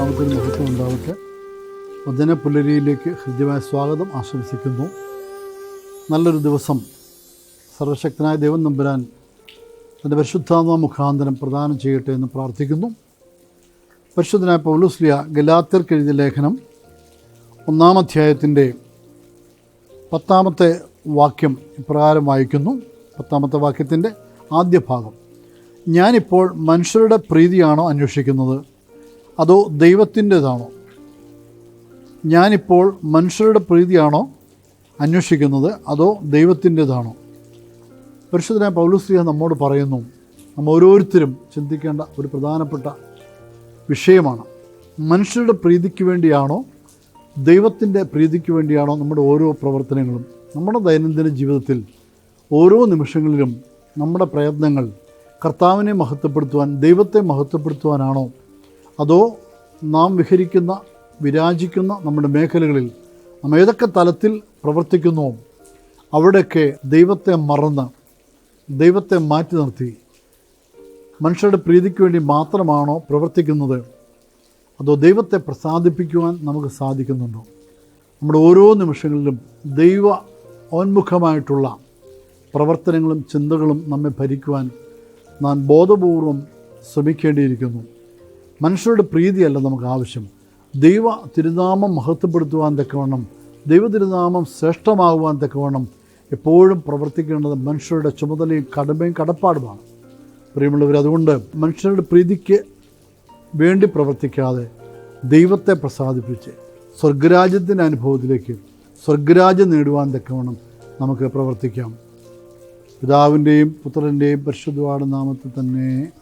നാമത്തിന് മഹത്വം ഉണ്ടാവട്ടെ. വചന പുലരിയിലേക്ക് ഹൃദ്യമായ സ്വാഗതം ആശംസിക്കുന്നു. നല്ലൊരു ദിവസം സർവശക്തനായ ദൈവം നമ്പുരാൻ തന്റെ പരിശുദ്ധാത്മ മുഖാന്തരം പ്രദാനം ചെയ്യട്ടെ എന്ന് പ്രാർത്ഥിക്കുന്നു. പരിശുദ്ധനായ പൗലുസ്ലിയ ഗലാത്യർക്ക് എഴുതിയ ലേഖനം ഒന്നാം അധ്യായത്തിന്റെ പത്താമത്തെ വാക്യം ഇപ്രകാരം വായിക്കുന്നു. പത്താമത്തെ വാക്യത്തിന്റെ ആദ്യ ഭാഗം. ഞാനിപ്പോൾ മനുഷ്യരുടെ പ്രീതിയാണോ അന്വേഷിക്കുന്നത്? അതോ ദൈവത്തിന്റെതാണോ? ഞാനിപ്പോൾ മനുഷ്യരുടെ പ്രീതിയാണോ അന്വേഷിക്കുന്നത്? അതോ ദൈവത്തിന്റെതാണോ? പരിശുദ്ധനായ പൗലുശ്രീഹ നമ്മോട് പറയുന്നു നമ്മൾ ഓരോരുത്തരും ചിന്തിക്കേണ്ട ഒരു പ്രധാനപ്പെട്ട വിഷയമാണ്. മനുഷ്യരുടെ പ്രീതിക്ക് വേണ്ടിയാണോ ദൈവത്തിന്റെ പ്രീതിക്ക് വേണ്ടിയാണോ നമ്മുടെ ഓരോ പ്രവർത്തനങ്ങളും? നമ്മുടെ ദൈനംദിന ജീവിതത്തിൽ ഓരോ നിമിഷങ്ങളിലും നമ്മുടെ പ്രയത്നങ്ങൾ കർത്താവിനെ മഹത്വപ്പെടുത്തുവാൻ ദൈവത്തെ മഹത്വപ്പെടുത്തുവാനാണോ അതോ നാം വിഹരിക്കുന്ന വിരാജിക്കുന്ന നമ്മുടെ മേഖലകളിൽ നാം ഏതൊക്കെ തലത്തിൽ പ്രവർത്തിക്കുന്നു അവിടെയൊക്കെ ദൈവത്തെ മറന്ന് ദൈവത്തെ മാറ്റി നിർത്തി മനുഷ്യരുടെ പ്രീതിക്ക് വേണ്ടി മാത്രമാണോ പ്രവർത്തിക്കുന്നത്? അതോ ദൈവത്തെ പ്രസാദിപ്പിക്കുവാൻ നമുക്ക് സാധിക്കുന്നുണ്ടോ? നമ്മുടെ ഓരോ നിമിഷങ്ങളിലും ദൈവ ഓന്മുഖമായിട്ടുള്ള പ്രവർത്തനങ്ങളും ചിന്തകളും നമ്മെ ഭരിക്കുവാൻ നാം ബോധപൂർവം ശ്രമിക്കേണ്ടിയിരിക്കുന്നു. മനുഷ്യരുടെ പ്രീതിയല്ല നമുക്ക് ആവശ്യം. ദൈവ തിരുനാമം മഹത്വപ്പെടുത്തുവാൻ തക്കവണ്ണം ദൈവ തിരുനാമം ശ്രേഷ്ഠമാകുവാൻ തക്കവണ്ണം എപ്പോഴും പ്രവർത്തിക്കേണ്ടത് മനുഷ്യരുടെ ചുമതലയും കടമയും കടപ്പാടുമാണ്. പ്രിയമുള്ളവർ അതുകൊണ്ട് മനുഷ്യരുടെ പ്രീതിക്ക് വേണ്ടി പ്രവർത്തിക്കാതെ ദൈവത്തെ പ്രസാദിപ്പിച്ച് സ്വർഗരാജ്യത്തിന്റെ അനുഭവത്തിലേക്ക് സ്വർഗരാജ്യം നേടുവാൻ തക്കവണ്ണം നമുക്ക് പ്രവർത്തിക്കാം. പിതാവിന്റെയും പുത്രന്റെയും പരിശുദ്ധവാട് നാമത്തിൽ തന്നെ